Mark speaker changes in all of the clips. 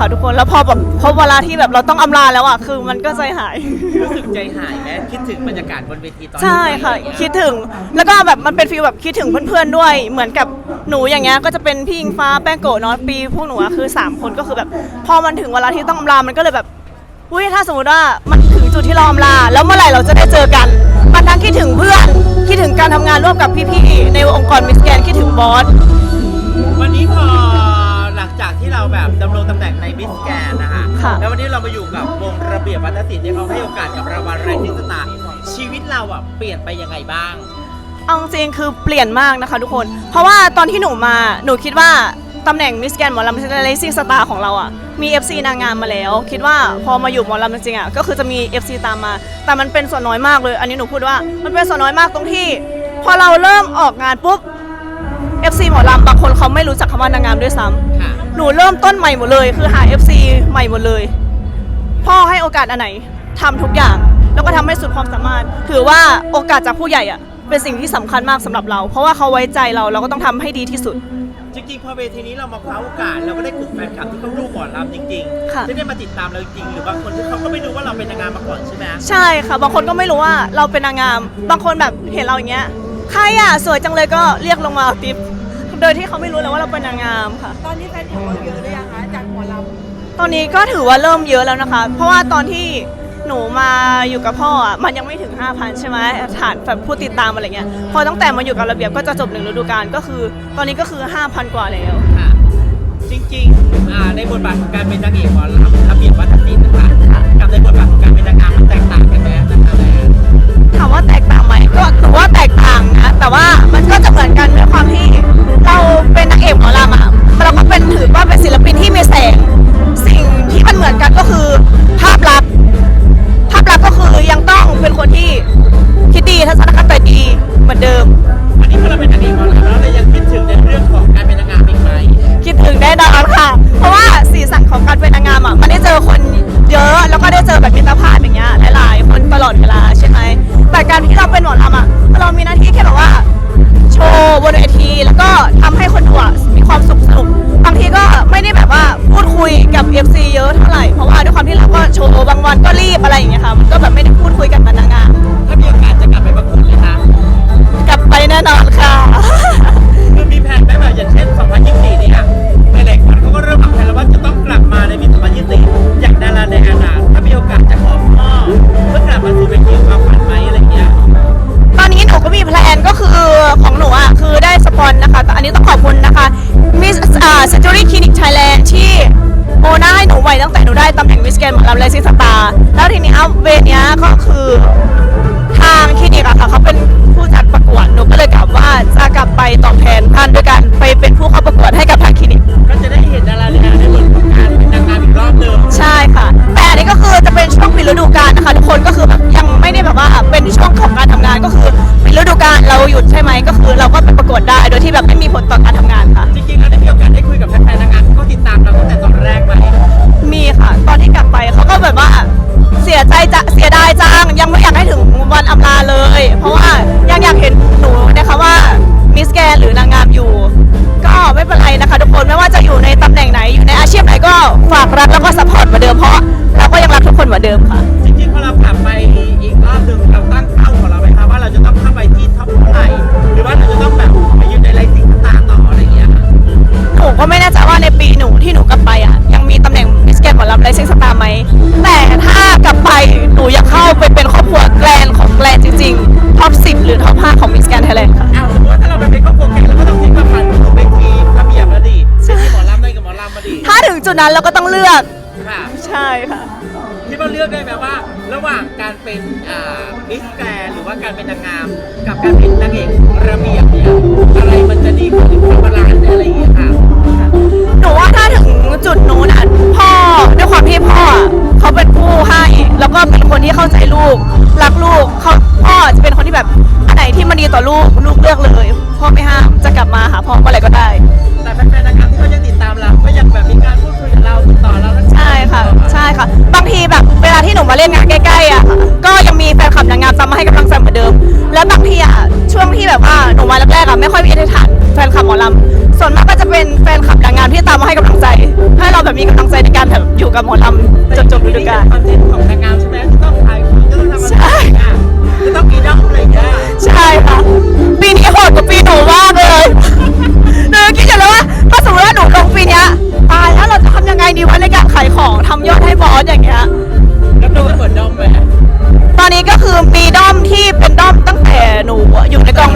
Speaker 1: ค่ะทุกคนแล้วพอแบบพอเวลาที่แบบเราต้องอำลาแล้วอะคือมันก็ใจหาย
Speaker 2: รู้สึกใจหายไหมคิดถึงบรรยากาศบนเวทีตอน
Speaker 1: ใช่ค่ะคิดถึงแล้วก็แบบมันเป็นฟีลแบบคิดถึงเพื่อนๆด้วย เหมือนกับหนูอย่างเงี้ยก็จะเป็นพี่อิงฟ้าแป้งโกะเนาะปีพวกหนูอะคือ 3 คนก็คือแบบ พอมันถึงเวลาที่ต้องอำลามันก็เลยแบบอุ้ยถ้าสมมติว่ามันถึงจุดที่เราอำลา แล้วเมื่อไหร่เราจะได้เจอกันมันทั้งคิดถึงเพื่อน คิดถึงการทำงานร่วมกับพี่ๆในองค์กรมิสแกนคิดถึงบอส
Speaker 2: วันนี้พอหลัง จากที่เราแบบดำรงตำแหน่งในมิสแกนนะคะ
Speaker 1: ค่ะ
Speaker 2: แล้ววันนี้เรามาอยู่กับวงระเบียบวัฒนศิลป์ที่เขาให้โอกาสกับรางวัลไรซิสตาร์ชีวิตเราอะเปลี่ยนไปยังไงบ้าง
Speaker 1: เอาจริงๆคือเปลี่ยนมากนะคะทุกคน เพราะว่าตอนที่หนูมาหนูคิดว่าตำแหน่งมิสแกนหมอลำเลซิ่งสตาร์ของเราอะมี FC นางงามมาแล้ว คิดว่าพอมาอยู่หมอลำจริงๆอะก็คือจะมี FC ตามมา แต่มันเป็นส่วนน้อยมากเลย อันนี้หนูพูดว่ามันเป็นส่วนน้อยมากตรงที่ พอเราเริ่มออกงานปุ๊บ FC หมอลำบางคนเขาไม่รู้จักคำว่านางงามด้วยซ้ำ
Speaker 2: ค่ะ
Speaker 1: หนูเริ่มต้นใหม่หมดเลยคือหา FC ใหม่หมดเลย พ่อให้โอกาสอันไหนทำทุกอย่าง แล้วก็ทำให้สุดความสามารถ ถือว่าโอกาสจากผู้ใหญ่อะเป็นสิ่งที่สำคัญมากสำหรับเรา เพราะว่าเขาไว้ใจเราเราก็ต้องทำให้ดีที่สุด
Speaker 2: จริงๆพอเวทีนี้เรามาคว้าโอกาสเราก็ได้กลุ่มแฟนคลับที่เขาดูหมอลำจริง
Speaker 1: ค่ะ
Speaker 2: ๆที่ได้มาติดตามเราจริงๆหรือบางคนที่เขาก็ไม่รู้ว่าเราเป็นนางงามมาก่อนใช่ไหม
Speaker 1: ใช่ค่ะ บางคนก็ไม่รู้ว่าเราเป็นนางงาม บางคนแบบเห็นเราอย่างเงี้ย ใครอะสวยจังเลยก็เรียกลงมาเอาติปโดยที่เขาไม่รู้เลยว่าเราเป็นนางงามค่ะ
Speaker 3: ตอนนี้แฟนคลับเราเยอะหรือยังคะจากหมอล
Speaker 1: ตอนนี้ก็ถือว่าเริ่มเยอะแล้วนะคะ เพราะว่าตอนที่หนูมาอยู่กับพ่ออะมันยังไม่ถึง 5,000 ใช่ไหมฐานแบบผู้ติดตามอะไรเงี้ย พอตั้งแต่มาอยู่กับระเบียบก็จะจบหนึ่งฤดูกาลก็คือ ตอนนี้ก็คือ 5,000 กว่าแล้ว
Speaker 2: ค่ะจริงๆอ่าในบทบาทของการเป็นนางเอกหมอลำระเบียบวัฒนศิลป์นะคะกับในบทบาทของการเป็นนางงามมันแตกต่างกันไหมนะคะแม่
Speaker 1: ถามว่าแตกต่างไหมก็ถือว่าแตก อรี่คลินิ
Speaker 2: กไท
Speaker 1: ยแลน
Speaker 2: ด์ที่
Speaker 1: โอน่าให้หนูไว้ตั้งแต่หนูได้ตำแหน่งมิสแกนหมอลำเลซิสตาร์แล้วทีนี้เอาเวรเนี้ยก็คือทางคลินิกอะค่ะเขาเป็นผู้จัดประกวดหนูก็เลยกลับว่าจะกลับไปตอบแทนท่านด้วยการไปเป็นผู้เข้าประกวดให้กับทางคลินิก
Speaker 2: ก็
Speaker 1: จะได้เห็น
Speaker 2: ดารา
Speaker 1: ในอนาคตใน
Speaker 2: บท
Speaker 1: ของ จุด
Speaker 2: นั้นเรา
Speaker 1: ก็ต้องเลือก
Speaker 2: ค่ะ
Speaker 1: ใช่ค่ะ
Speaker 2: คิดว่าเลือกได้ไหมว่า ระหว่างการเป็นอ่ามิสแกรนด์หรือว่าการเป็นนางงาม กับการเป็นนางเอกระเบียบเนี่ยอะไรมันจะดีกว่าหรือความบาลานซ์อะไรอย่างเงี้ยค่ะ
Speaker 1: หนูว่าถ้าถึงจุดนู้นอะพ่อด้วยความที่พ่ออะเขาเป็นผู้ให้ แล้วก็เป็นคนที่เข้าใจลูก รักลูกเขาพ่อ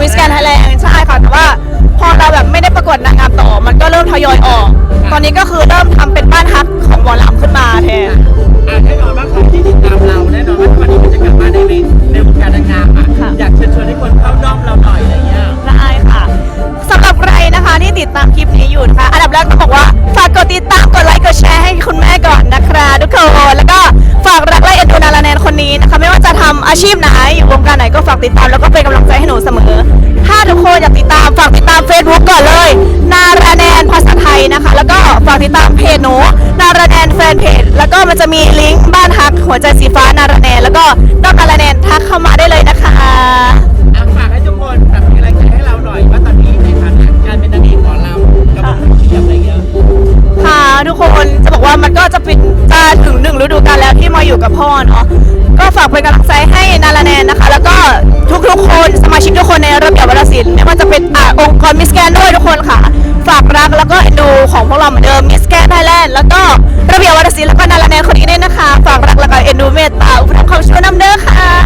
Speaker 1: มิสแกน
Speaker 2: ไทย
Speaker 1: แลนด์ใช่ค่ะแต่ว่าพอเราแบบไม่ได้ประกวดนางงามต่อ มันก็เริ่มทยอยออก ตอนนี้ก็คือเริ่มทำเป็นบ้านฮักของหมอลำขึ้นมาแทน
Speaker 2: อะแน่นอนว่าใครที่ติดตามเราแน่นอนว่าถ้าวันนี้มันจะกลับมาในในวงการนางงามอะ
Speaker 1: ค่ะ
Speaker 2: อยากเชิญชวนให้คนเข้าด้อมเราหน่อยอะไรเงี้ย
Speaker 1: ได้ค่ะสำหรับใครนะคะที่ติดตามคลิปนี้อยู่นะคะ อันดับแรกต้องบอกว่าฝากกดติดตามกดไลค์กดแชร์ให้คุณแม่ก่อน อาชีพไหนอยู่วงการไหนก็ฝากติดตามแล้วก็เป็นกำลังใจให้หนูเสมอ ถ้าทุกคนอยากติดตามฝากติดตาม Facebook ก่อนเลย นาราแนนภาษาไทยนะคะ แล้วก็ฝากติดตามเพจหนู นาราแนนแฟนเพจ แล้วก็มันจะมีลิงก์บ้านฮักหัวใจสีฟ้านาราแนนแล้วก็ต้องนาราแนนทักเข้ามาได้เลย
Speaker 2: ง
Speaker 1: ฤดูกาลแล้วที่มาอยู่กับพ่อเนาะก็ฝากเป็นกำลังใจให้นาราแนนนะคะ แล้วก็ทุกๆ คนสมาชิกทุกคนในระเบียบวรศิลป์ไม่ว่าจะเป็นอองค์กรมิสแกนด้วยทุกคนค่ะ ฝากรักแล้วก็เอ็นดูของพวกเราเหมือนเดิมมิสแกนไทยแลนด์แล้วก็ระเบียบวรศิลป์แล้วก็นาราแนนคนนี้ด้วยนะคะ ฝากรักแล้วก็เอ็นดูเมตตาอุปถัมภ์ความช่วยน้ำเด้อค่ะ